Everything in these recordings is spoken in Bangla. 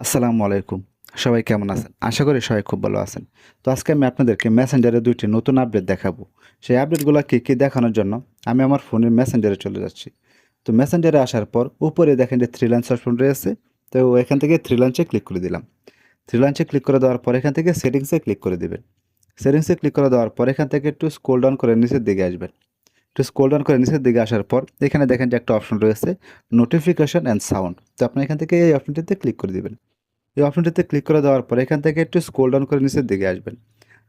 আসসালামু আলাইকুম। সবাই কেমন আছেন? আশা করি সবাই খুব ভালো আছেন। তো আজকে আমি আপনাদেরকে মেসেঞ্জারে দুইটি নতুন আপডেট দেখাবো। সেই আপডেটগুলো কী কী দেখানোর জন্য আমি আমার ফোনের মেসেঞ্জারে চলে যাচ্ছি। তো মেসেঞ্জারে আসার পর উপরে দেখেন যে থ্রি লাইন্স অপশন রয়েছে। তো এখান থেকে থ্রি লাইন্সে ক্লিক করে দিলাম। থ্রি লাইন্সে ক্লিক করে দেওয়ার পর এখান থেকে সেটিংসে ক্লিক করে দিবেন। সেটিংসে ক্লিক করে দেওয়ার পর এখান থেকে একটু স্ক্রোল ডাউন করে নিচের দিকে আসবেন। একটু স্ক্রোল ডাউন করে নিচের দিকে আসার পর এখানে দেখেন যে একটা অপশন রয়েছে নোটিফিকেশন অ্যান্ড সাউন্ড তো আপনি এখান থেকে এই অপশনটিতে ক্লিক করে দিবেন। এই অপশনটিতে ক্লিক করে দেওয়ার পরে এখান থেকে একটু স্কোল ডাউন করে নিচের দিকে আসবেন।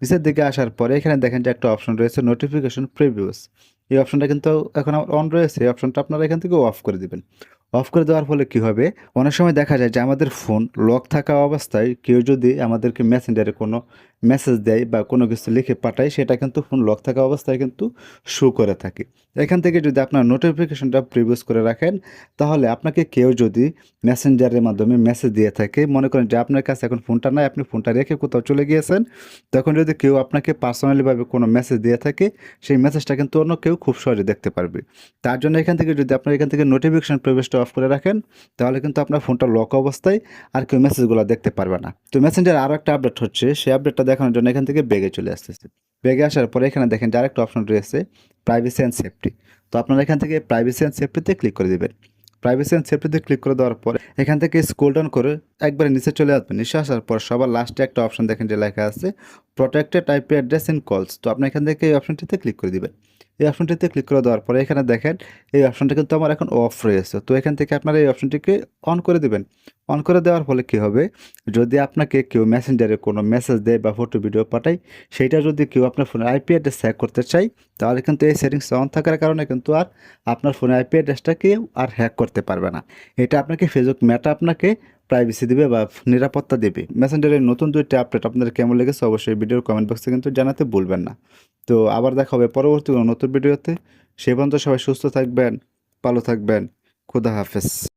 নিচের দিকে আসার পরে এখানে দেখেন যে একটা অপশন রয়েছে নোটিফিকেশন প্রিভিউস এই অপশনটা কিন্তু এখন আমার অন রয়েছে। এই অপশনটা আপনারা এখান থেকে অফ করে দেবেন। অফ করে দেওয়ার ফলে কী হবে? অনেক সময় দেখা যায় যে আমাদের ফোন লক থাকা অবস্থায় কেউ যদি আমাদেরকে মেসেঞ্জারে কোনো মেসেজ দেয় বা কোনো কিছু লিখে পাঠায়, সেটা কিন্তু ফোন লক থাকা অবস্থায় কিন্তু শো করে থাকে। এখান থেকে যদি আপনার নোটিফিকেশনটা প্রিভিউস করে রাখেন, তাহলে আপনাকে কেউ যদি মেসেঞ্জারের মাধ্যমে মেসেজ দিয়ে থাকে, মনে করেন যে আপনার কাছে এখন ফোনটা নাই, আপনি ফোনটা রেখে কোথাও চলে গিয়েছেন, তখন যদি কেউ আপনাকে পার্সোনালিভাবে কোনো মেসেজ দিয়ে থাকে, সেই মেসেজটা কিন্তু অন্য কেউ খুব সহজে দেখতে পারবে। তার জন্য এখান থেকে যদি আপনার এখান থেকে নোটিফিকেশন প্রবেশটা অফ করে রাখেন, তাহলে কিন্তু আপনার ফোনটা লক অবস্থায় আর কেউ মেসেজগুলো দেখতে পারবে না। তো মেসেঞ্জার আরও একটা আপডেট হচ্ছে। সেই আপডেটটা দেখানোর জন্য এখান থেকে বেগে চলে আসতেছে। বেগে আসার পরে এখানে দেখেন যে আরেকটা অপশন রয়েছে প্রাইভেসি অ্যান্ড সেফটি তো আপনারা এখান থেকে প্রাইভেসি অ্যান্ড সেফটিতে ক্লিক করে দেবেন। প্রাইভেসি অ্যান্ড সেফটিতে ক্লিক করে দেওয়ার পরে এখান থেকে স্কুল ডাউন করে একবারে নিচে চলে আসবেন। নিচে আসার পর সবার লাস্টে একটা অপশন দেখেন যে লেখা আছে প্রোটেক্টেড আইপি অ্যাড্রেস ইন কলস তো আপনি এখান থেকে এই অপশনটিতে ক্লিক করে দিবেন। এই অপশনটিতে ক্লিক করে দেওয়ার পরে এখানে দেখেন, এই অপশনটা কিন্তু আমার এখন অফ রয়েছে। তো এখান থেকে আপনারা এই অপশনটিকে অন করে দেবেন। অন করে দেওয়ার ফলে কি হবে? যদি আপনাকে কেউ মেসেঞ্জারে কোনো মেসেজ দেয় বা ফটো ভিডিও পাঠায় সেইটা যদি কেউ আপনার ফোনের আইপি অ্যাড্রেস হ্যাক করতে চায়, তাহলে কিন্তু এই সেটিংস অন থাকার কারণে কিন্তু আর আপনার ফোনের আইপি অ্যাড্রেসটা কেউ আর হ্যাক করতে পারবে না। এটা আপনাকে ফেসবুক ম্যাটা আপনাকে প্রাইভেসি দেবে বা নিরাপত্তা দেবে। মেসেঞ্জারের নতুন দুইটি আপডেট আপনাদের কেমন লেগেছে অবশ্যই ভিডিওর কমেন্ট বক্সে কিন্তু জানাতে ভুলবেন না। তো আবার দেখা হবে পরবর্তী কোনো নতুন ভিডিওতে সে পর্যন্ত সবাই সুস্থ থাকবেন, ভালো থাকবেন। খুদা হাফেজ।